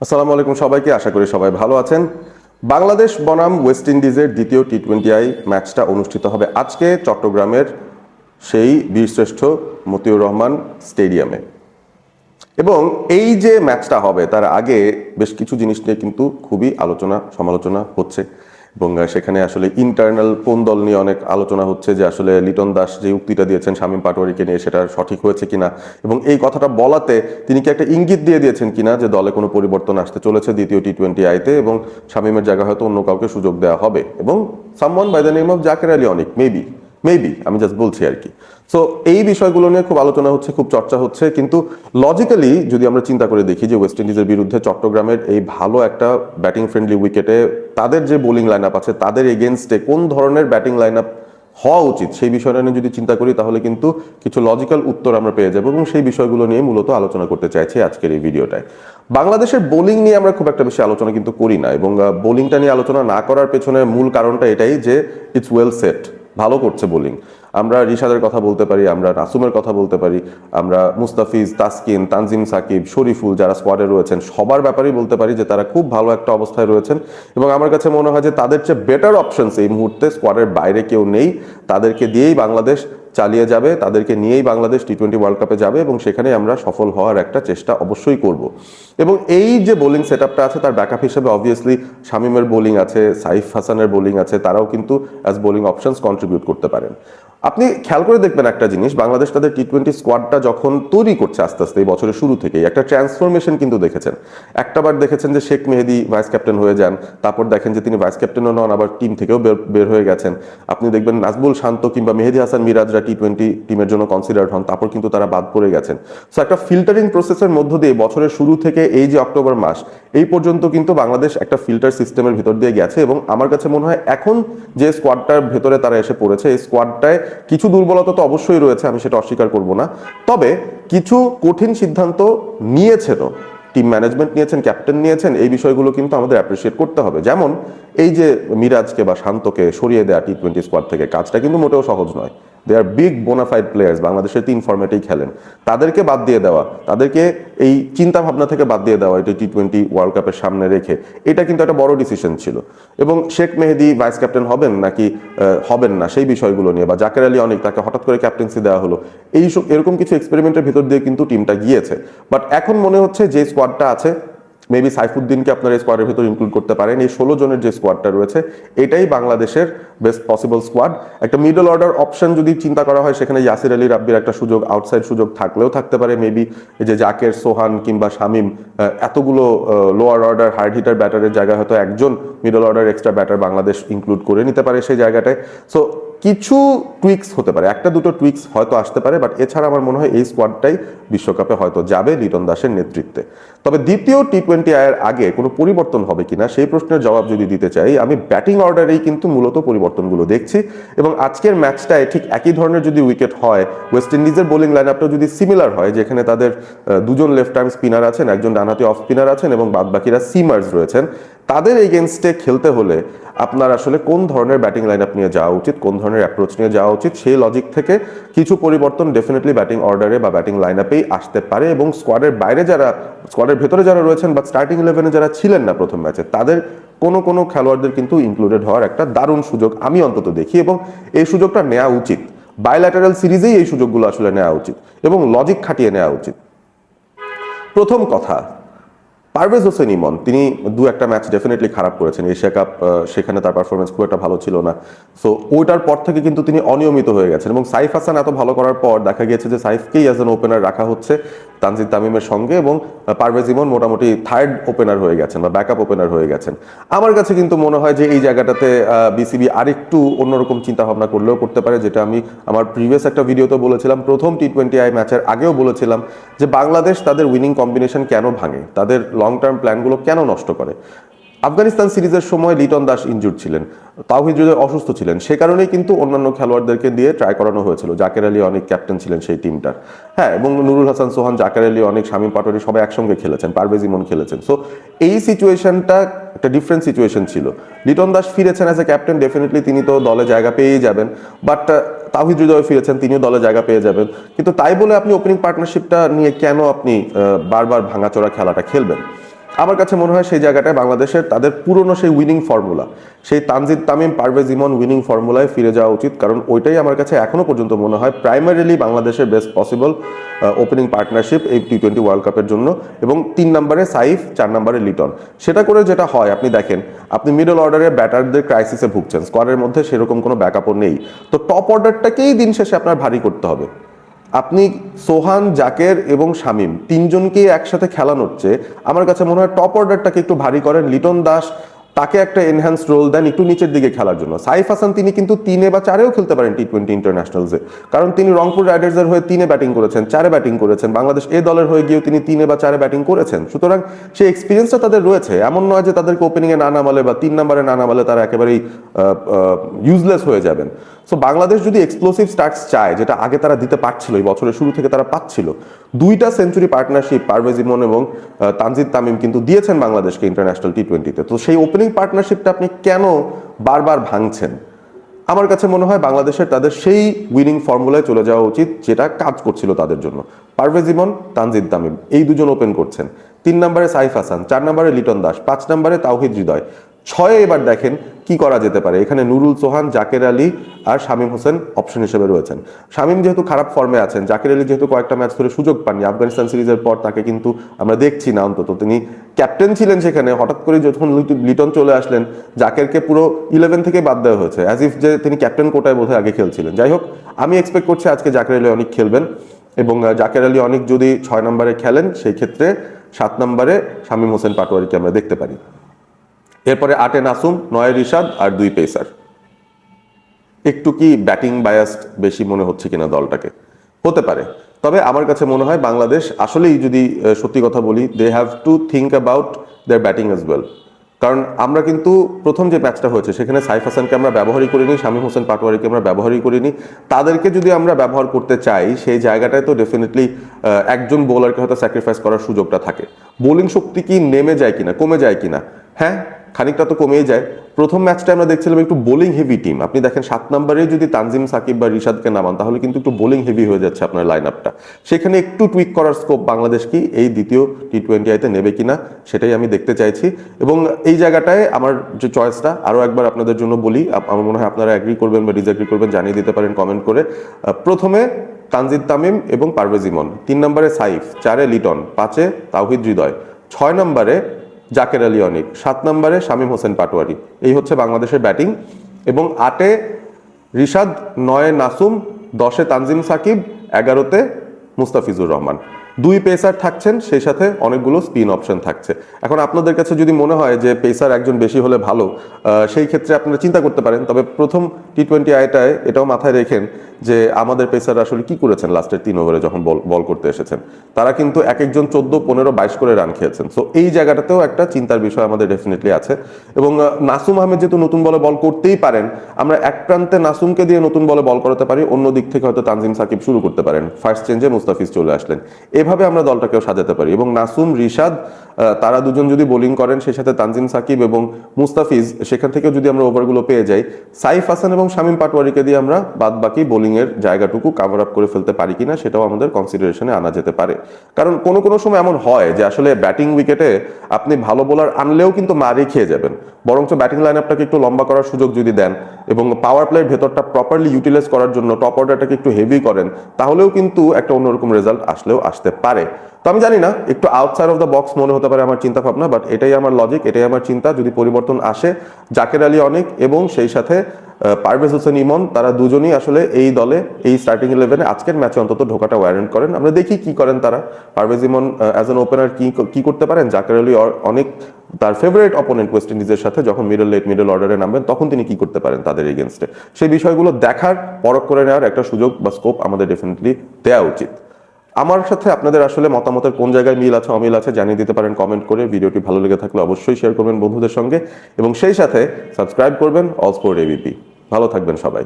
আসসালামু আলাইকুম সবাইকে, আশা করি সবাই ভালো আছেন। বাংলাদেশ বনাম ওয়েস্ট ইন্ডিজের দ্বিতীয় টি টোয়েন্টি আই ম্যাচটা অনুষ্ঠিত হবে আজকে চট্টগ্রামের সেই বীরশ্রেষ্ঠ মতিউর রহমান স্টেডিয়ামে। এবং এই যে ম্যাচটা হবে, তার আগে বেশ কিছু জিনিস নিয়ে কিন্তু খুবই আলোচনা সমালোচনা হচ্ছে। এবং সেখানে আসলে ইন্টারনাল কোন দল নিয়ে অনেক আলোচনা হচ্ছে যে আসলে লিটন দাস যে উক্তিটা দিয়েছেন শামীম পাটোয়ারিকে নিয়ে, সেটা সঠিক হয়েছে কিনা? এবং এই কথাটা বলাতে তিনি কি একটা ইঙ্গিত দিয়ে দিয়েছেন কিনা যে দলে কোনো পরিবর্তন আসতে চলেছে দ্বিতীয় টি টোয়েন্টি আইতে এবং শামীমের জায়গায় হয়তো অন্য কাউকে সুযোগ দেওয়া হবে? এবং someone by the name of Zaker Ali অনেক মেবি মেবি আমি জাস্ট বলছি আর কি সো এই বিষয়গুলো নিয়ে খুব আলোচনা হচ্ছে, খুব চর্চা হচ্ছে, কিন্তু লজিক্যালি যদি আমরা চিন্তা করে দেখি যে ওয়েস্ট ইন্ডিজের বিরুদ্ধে চট্টগ্রামের এই ভালো একটা ব্যাটিং ফ্রেন্ডলি উইকেটে তাদের যে বোলিং লাইন আপ আছে, তাদের এগেনস্টে কোন ধরনের ব্যাটিং লাইন আপ হওয়া উচিত, সেই বিষয়টা নিয়ে যদি চিন্তা করি, তাহলে কিন্তু কিছু লজিক্যাল উত্তর আমরা পেয়ে যাব এবং সেই বিষয়গুলো নিয়ে মূলত আলোচনা করতে চাইছি আজকের এই ভিডিওটায়। বাংলাদেশের বোলিং নিয়ে আমরা খুব একটা বেশি আলোচনা কিন্তু করি না এবং বোলিংটা নিয়ে আলোচনা না করার পেছনে মূল কারণটা এটাই যে ইটস ওয়েল সেট ভালো করছে বোলিং আমরা রিশাদের কথা বলতে পারি, আমরা নাসুমের কথা বলতে পারি, আমরা মুস্তাফিজ, তাসকিন, তানজিম সাকিব, শরীফুল যারা স্কোয়াডে রয়েছেন, সবার ব্যাপারেই বলতে পারি যে তারা খুব ভালো একটা অবস্থায় রয়েছেন এবং আমার কাছে মনে হয় যে তাদের চেয়ে বেটার অপশনস এই মুহূর্তে স্কোয়াডের বাইরে কেউ নেই। তাদেরকে দিয়েই বাংলাদেশ চালিয়ে যাবে, তাদেরকে নিয়েই বাংলাদেশ টি টোয়েন্টি ওয়ার্ল্ড কাপে যাবে এবং সেখানে আমরা সফল হওয়ার একটা চেষ্টা অবশ্যই করব। এবং এই যে বোলিং সেট আছে তার ব্যাকআপ হিসেবে অবভিয়াসলি শামিমের বোলিং আছে, সাইফ হাসানের বোলিং আছে, তারাও কিন্তু অ্যাজ বোলিং অপশনস কন্ট্রিবিউট করতে পারেন। আপনি খেয়াল করে দেখবেন একটা জিনিস, বাংলাদেশ তাদের টি টোয়েন্টি স্কোয়াডটা যখন তৈরি করছে আস্তে আস্তে এই বছরের শুরু থেকেই, একটা ট্রান্সফরমেশন কিন্তু দেখেছেন। একটাবার দেখেছেন যে শেখ মেহেদি ভাইস ক্যাপ্টেন হয়ে যান, তারপর দেখেন যে তিনি ভাইস ক্যাপ্টেনও নন, আবার টিম থেকেও বের হয়ে গেছেন। আপনি দেখবেন নাজবুল শান্ত কিংবা মেহেদি হাসান মিরাজরা টি টোয়েন্টি টিমের জন্য কনসিডার্ড হন, তারপর কিন্তু তারা বাদ পড়ে গেছেন। সো একটা ফিল্টারিং প্রসেসের মধ্য দিয়ে বছরের শুরু থেকে এই যে অক্টোবর মাস, এই পর্যন্ত কিন্তু বাংলাদেশ একটা ফিল্টার সিস্টেমের ভিতর দিয়ে গেছে এবং আমার কাছে মনে হয় এখন যে স্কোয়াডটার ভেতরে তারা এসে পড়েছে, এই স্কোয়াডটায় কিছু দুর্বলতা তো অবশ্যই রয়েছে, আমি সেটা অস্বীকার করব না। তবে কিছু কঠিন সিদ্ধান্ত নিয়েছেনও। টিম ম্যানেজমেন্ট নিয়েছেন, ক্যাপ্টেন নিয়েছেন, এই বিষয়গুলো কিন্তু আমাদের অ্যাপ্রিসিয়েট করতে হবে। যেমন এই যে মিরাজকে বা শান্তকে সরিয়ে দেওয়া টি টোয়েন্টি স্কোয়াড থেকে, কাজটা কিন্তু মোটেও সহজ নয়। They are big bonafide players বাংলাদেশের তিন ফর্মেটেই খেলেন। তাদেরকে বাদ দিয়ে দেওয়া, তাদেরকে এই চিন্তা ভাবনা থেকে বাদ দিয়ে দেওয়া এটা টি টোয়েন্টি ওয়ার্ল্ড কাপের সামনে রেখে, এটা কিন্তু একটা বড় ডিসিশন ছিল। এবং শেখ মেহেদি ভাইস ক্যাপ্টেন হবেন নাকি হবেন না, সেই বিষয়গুলো নিয়ে, বা জাকের আলী অনেক তাকে হঠাৎ করে ক্যাপ্টেন্সি দেওয়া হলো এই সব এরকম কিছু এক্সপেরিমেন্টের ভিতর দিয়ে কিন্তু টিমটা গিয়েছে। বাট এখন মনে হচ্ছে যে স্কোয়াডটা আছে মেবি সাইফুদ্দিনকে আপনার এই স্কোয়াডের ভিতর ইনক্লুড করতে পারেন। এই ষোলো জনের যে স্কোয়াডটা রয়েছে, এটাই বাংলাদেশের বেস্ট পসিবল স্কোয়াড একটা মিডল অর্ডার অপশন যদি চিন্তা করা হয়, সেখানে ইয়াসির আলী রাব্বির একটা সুযোগ আউটসাইড সুযোগ থাকলেও থাকতে পারে। মেবি যে জাকের, সোহান কিংবা শামিম এতগুলো লোয়ার অর্ডার হার্ড হিটার ব্যাটারের জায়গায় হয়তো একজন middle order extra batter Bangladesh include করে নিতে পারে সেই জায়গাটায়। সো কিছু টুইক্স হতে পারে। একটা দুটো টুইক্স হয়তো আসতে পারে বাট এছাড়া আমার মনে হয় এই স্কোয়াডটাই বিশ্বকাপে হয়তো যাবে লিটন দাসের নেতৃত্বে। তবে দ্বিতীয় টি টোয়েন্টি আয়ের আগে কোনো পরিবর্তন হবে কিনা, সেই প্রশ্নের জবাব যদি দিতে চাই, আমি ব্যাটিং অর্ডারেই কিন্তু মূলত পরিবর্তনগুলো দেখছি এবং আজকের ম্যাচটায় ঠিক একই ধরনের যদি উইকেট হয় ওয়েস্ট ইন্ডিজের বোলিং লাইন আপটা যদি সিমিলার হয়, যেখানে তাদের দুজন লেফট আর্ম স্পিনার আছেন, একজন ডানহাতি অফ স্পিনার আছেন এবং বাদবাকিরা সিমার্স রয়েছেন, তাদের এগেনস্টে খেলতে হলে আপনার আসলে কোন ধরনের ব্যাটিং লাইন আপ নিয়ে যাওয়া উচিত, কোন ধরনের অ্যাপ্রোচ নিয়ে যাওয়া উচিত, সেই লজিক থেকে কিছু পরিবর্তন ডেফিনেটলি ব্যাটিং অর্ডারে বা ব্যাটিং লাইন আপেই আসতে পারে এবং স্কোয়াডের বাইরে যারা স্কোয়াডের ভেতরে যারা রয়েছেন বা স্টার্টিং ইলেভেনে যারা ছিলেন না প্রথম ম্যাচে তাদের কোনো কোনো খেলোয়াড়দের কিন্তু ইনক্লুডেড হওয়ার একটা দারুণ সুযোগ আমি অন্তত দেখি এবং এই সুযোগটা নেওয়া উচিত। বাইল্যাটারাল সিরিজেই এই সুযোগগুলো আসলে নেওয়া উচিত এবং লজিক খাটিয়ে নেওয়া উচিত। প্রথম কথা পারভেজ হোসেন ইমন, তিনি দু একটা ম্যাচ ডেফিনেটলি খারাপ করেছেন। এশিয়া কাপ সেখানে তার পারফরমেন্স খুব একটা ভালো ছিল না। সো ওইটার পর থেকে কিন্তু তিনি অনিয়মিত হয়ে গেছেন এবং সাইফ হাসান এত ভালো করার পর দেখা গিয়েছে যে সাইফকেই অ্যাজ এন ওপেনার রাখা হচ্ছে তানজিদ তামিমের সঙ্গে এবং পারভেজ ইমন মোটামুটি থার্ড ওপেনার হয়ে গেছেন বা ব্যাকআপ ওপেনার হয়ে গেছেন। আমার কাছে কিন্তু মনে হয় যে এই জায়গাটাতে বিসিবি আরেকটু অন্যরকম চিন্তা ভাবনা করলেও করতে পারে, যেটা আমি আমার প্রিভিয়াস একটা ভিডিওতে বলেছিলাম। প্রথম টি টোয়েন্টি আই ম্যাচের আগেও বলেছিলাম যে বাংলাদেশ তাদের উইনিং কম্বিনেশন কেন ভাঙে? তাদের লং টার্ম প্ল্যানগুলো কেন নষ্ট করে? আফগানিস্তান সিরিজের সময় লিটন দাস ইনজুর ছিলেন, তাওহিদ হৃদয় অসুস্থ ছিলেন, সে কারণেই কিন্তু অন্যান্য খেলোয়াড়দেরকে দিয়ে ট্রাই করানো হয়েছিল। জাকের আলী অনেক ক্যাপ্টেন ছিলেন সেই টিমটার হ্যাঁ এবং নুরুল হাসান সোহান, জাকের আলী অনেক, শামীম পাটোয়ারি সবাই একসঙ্গে খেলেছেন, পারভেজ ইমন খেলেছেন। সো এই সিচুয়েশনটা একটা ডিফারেন্ট সিচুয়েশন ছিল। লিটন দাস ফিরেছেন অ্যাজ এ ক্যাপ্টেন ডেফিনেটলি তিনি তো দলে জায়গা পেয়েই যাবেন বাট তাহিদ হৃদয় ফিরেছেন, তিনিও দলে জায়গা পেয়ে যাবেন। কিন্তু তাই বলে আপনি ওপেনিং পার্টনারশিপটা নিয়ে কেন আপনি বারবার ভাঙাচোরা খেলাটা খেলবেন? আমার কাছে মনে হয় সেই জায়গাটায় বাংলাদেশের তাদের পুরনো সেই উইনিং ফর্মুলা সেই তানজিদ তামিম, পারভেজ ইমন উইনিং ফর্মুলায় ফিরে যাওয়া উচিত। কারণ ওইটাই আমার কাছে এখনও পর্যন্ত মনে হয় প্রাইমারিলি বাংলাদেশের বেস্ট পসিবল ওপেনিং পার্টনারশিপ এই টি টোয়েন্টি ওয়ার্ল্ড কাপের জন্য। এবং তিন নম্বরে সাইফ, চার নম্বরে লিটন। সেটা করে যেটা হয়, আপনি দেখেন, আপনি মিডল অর্ডারে ব্যাটারদের ক্রাইসিসে ভুগছেন। স্কোয়াডের মধ্যে সেরকম কোনো ব্যাকআপও নেই। তো টপ অর্ডারটাকেই দিন শেষে আপনার ভারী করতে হবে। আপনি সোহান, জাকের এবং শামিম তিনজনকে একসাথে খেলানো হচ্ছে আমার কাছে মনে হয় টপ অর্ডারটাকে একটু ভারী করেন লিটন দাস। তাকে একটা এনহ্যান্স রোল দেন একটু নিচের দিকে খেলার জন্য। সাইফ হাসান, তিনি কিন্তু তিনে বা চারেও খেলতে পারেন টি টোয়েন্টি ইন্টারন্যাশনালসে কারণ তিনি রংপুর রাইডার্সের হয়ে তিনে ব্যাটিং করেছেন, চারে ব্যাটিং করেছেন। বাংলাদেশ এ দলের হয়ে গিয়েও তিনি তিনে বা চারে ব্যাটিং করেছেন। সুতরাং সেই এক্সপিরিয়েন্সটা তাদের রয়েছে। এমন নয় যে তাদেরকে ওপেনিংয়ে না নামালে বা তিন নম্বরে না নামালে তারা একেবারেই ইউজলেস হয়ে যাবেন। সো বাংলাদেশ যদি এক্সপ্লোসিভ স্টার্টস চায়, যেটা আগে তারা দিতে পারছিল, এই বছরের শুরু থেকে তারা পাচ্ছিল, দুইটা সেঞ্চুরি পার্টনারশিপ পারভেজ ইমন এবং তানজিদ তামিম কিন্তু দিয়েছেন বাংলাদেশকে ইন্টারন্যাশনাল টি টোয়েন্টিতে তো। সেই ওপেনিং পার্টনারশিপটা আপনি কেন বারবার ভাঙছেন? আমার কাছে মনে হয় বাংলাদেশের তাদের সেই উইনিং ফর্মুলায় চলে যাওয়া উচিত, যেটা কাজ করছিল তাদের জন্য। পারভেজ ইমন, তানজিদ তামিম, এই দুজন ওপেন করছেন। তিন নম্বরে সাইফ হাসান, চার নম্বরে লিটন দাস, পাঁচ নম্বরে তাওহিদ হৃদয়। ছয়ে এবার দেখেন কি করা যেতে পারে। এখানে নুরুল সোহান জাকের আলী আর শামীম হোসেন অপশন হিসেবে রয়েছেন। শামীম যেহেতু খারাপ ফর্মে আছেন, জাকের আলী যেহেতু কয়েকটা ম্যাচ ধরে সুযোগ পাননি, আফগানিস্তান সিরিজের পর তাকে কিন্তু আমরা দেখছি না অন্তত। তিনি ক্যাপ্টেন ছিলেন সেখানে, হঠাৎ করে যখন লিটন চলে আসলেন, জাকেরকে পুরো ইলেভেন থেকে বাদ দেওয়া হয়েছে অ্যাজ ইফ যে তিনি ক্যাপ্টেন কোটায় বোধহয় আগে খেলছিলেন। যাই হোক, আমি এক্সপেক্ট করছি আজকে জাকের আলী অনেক খেলবেন এবং জাকের আলী অনেক যদি ছয় নম্বরে খেলেন, সেই ক্ষেত্রে সাত নম্বরে শামীম হোসেন পাটোয়ারিকে আমরা দেখতে পারি। এরপরে আটে নাসুম, নয় রিশাদ আর দুই পেসার। একটু কি ব্যাটিং বায়াসড বেশি মনে হচ্ছে কিনা দলটাকে? হতে পারে। তবে আমার কাছে মনে হয় বাংলাদেশ আসলেই যদি সত্যি কথা বলি they have to think about their batting as well কারণ আমরা কিন্তু প্রথম যে ম্যাচটা হয়েছে, সেখানে সাইফ হাসানকে আমরা ব্যবহারই করিনি, শামীম হোসেন পাটোয়ারিকে আমরা ব্যবহারই করিনি। তাদেরকে যদি আমরা ব্যবহার করতে চাই, সেই জায়গাটায় তো ডেফিনেটলি একজন বোলারকে হয়তো স্যাক্রিফাইস করার সুযোগটা থাকে। বোলিং শক্তি কি নেমে যায় কিনা, কমে যায় কিনা? হ্যাঁ খানিকটা তো কমেই যায়। প্রথম ম্যাচটা আমরা দেখছিলাম একটু বোলিং হেভি টিম। আপনি দেখেন, সাত নম্বরে যদি তানজিম সাকিব বা রিশাদকে নামান, তাহলে কিন্তু একটু বোলিং হেভি হয়ে যাচ্ছে আপনার লাইন আপটা সেখানে একটু টুইক করার স্কোপ বাংলাদেশ কি, এই দ্বিতীয় টি টোয়েন্টি আইতে নেবে কিনা, সেটাই আমি দেখতে চাইছি। এবং এই জায়গাটায় আমার যে চয়েসটা আরও একবার আপনাদের জন্য বলি আমার মনে হয় আপনারা অ্যাগ্রি করবেন বা ডিসঅ্যাগ্রি করবেন, জানিয়ে দিতে পারেন কমেন্ট করে। প্রথমে তানজিদ তামিম এবং পারভেজ ইমন। তিন নম্বরে সাইফ, চারে লিটন, পাঁচে তাওহিদ হৃদয়। ছয় নম্বরে জাকের আলী অনিক। সাত নম্বরে শামীম হোসেন পাটোয়ারি। এই হচ্ছে বাংলাদেশের ব্যাটিং। এবং আটে রিশাদ, নয়ে নাসুম, দশে তানজিম সাকিব, এগারোতে মুস্তাফিজুর রহমান। দুই পেসার থাকছেন, সেই সাথে অনেকগুলো স্পিন অপশন থাকছে। এখন আপনাদের কাছে যদি মনে হয় যে পেসার একজন বেশি হলে ভালো সেই ক্ষেত্রে আপনারা চিন্তা করতে পারেন। তবে প্রথম টি টোয়েন্টি আইটায় এটাও মাথায় রেখেন যে আমাদের পেসার আসলে কি করেছেন লাস্টের তিন ওভারে যখন বল বল করতে এসেছেন? তারা কিন্তু এক একজন চোদ্দ, পনেরো, বাইশ করে রান খেয়েছেন। সো এই জায়গাটাতেও একটা চিন্তার বিষয় আমাদের ডেফিনেটলি আছে। এবং নাসুম আহমেদ যেহেতু নতুন বলে বল করতেই পারেন, আমরা এক প্রান্তে নাসুমকে দিয়ে নতুন বলে বল করাতে পারি, অন্য দিক থেকে হয়তো তানজিম সাকিব শুরু করতে পারেন। ফার্স্ট চেঞ্জে মুস্তাফিজ চলে আসলেন। এভাবে আমরা দলটাকেও সাজাতে পারি। এবং নাসুম, রিশাদ তারা দুজন যদি বোলিং করেন, সেই সাথে তানজিম সাকিব এবং মুস্তাফিজ, সেখান থেকে যদি আমরা ওভারগুলো পেয়ে যাই, সাইফ হাসান এবং শামীম পাটোয়ারিকে দিয়ে আমরা বাদ বাকি বোলিং এর জায়গাটুকু কাভার আপ করে ফেলতে পারি কিনা সেটাও আমাদের কনসিডারেশনে আনা যেতে পারে। কারণ কোনো কোনো সময় এমন হয় যে আসলে ব্যাটিং উইকেটে আপনি ভালো বোলার আনলেও কিন্তু মারি খেয়ে যাবেন। বরঞ্চ ব্যাটিং লাইন আপটাকে একটু লম্বা করার সুযোগ যদি দেন এবং পাওয়ার প্লের ভেতরটা প্রপারলি ইউটিলাইজ করার জন্য টপ অর্ডারটাকে একটু হেভি করেন, তাহলেও কিন্তু একটা অন্যরকম রেজাল্ট আসলেও আসতে পারে। তো আমি জানি না, একটু আউটসাইড অফ দ্য বক্স মনে হতে পারে আমার চিন্তা ভাবনা বাট এটাই আমার লজিক এটাই আমার চিন্তা। যদি পরিবর্তন আসে, জাকের আলী অনেক এবং সেই সাথে পারভেজ হোসেন ইমন, তারা দুজনই আসলে এই দলে, এই স্টার্টিং ইলেভেনে আজকের ম্যাচে অন্তত ঢোকাটা ওয়ারেন্ট করেন। আমরা দেখি কি করেন তারা। Parvez Emon as an opener কি কি করতে পারেন? জাকের আলী অনেক তার ফেভারিট অপোনেন্ট ওয়েস্ট ইন্ডিজের সাথে যখন মিডল লেট মিডল অর্ডারে নামবেন, তখন তিনি কি করতে পারেন তাদের এগেনস্টে সেই বিষয়গুলো দেখার, পরখ করে নেওয়ার একটা সুযোগ বা স্কোপ আমাদের ডেফিনেটলি দেওয়া উচিত। আমার সাথে আপনাদের আসলে মতামতের কোন জায়গায় মিল আছে, অমিল আছে, জানিয়ে দিতে পারেন কমেন্ট করে ভিডিওটি ভালো লেগে থাকলে অবশ্যই শেয়ার করবেন বন্ধুদের সঙ্গে এবং সেই সাথে সাবস্ক্রাইব করবেন অল স্পোর্ট এবিপি ভালো থাকবেন সবাই।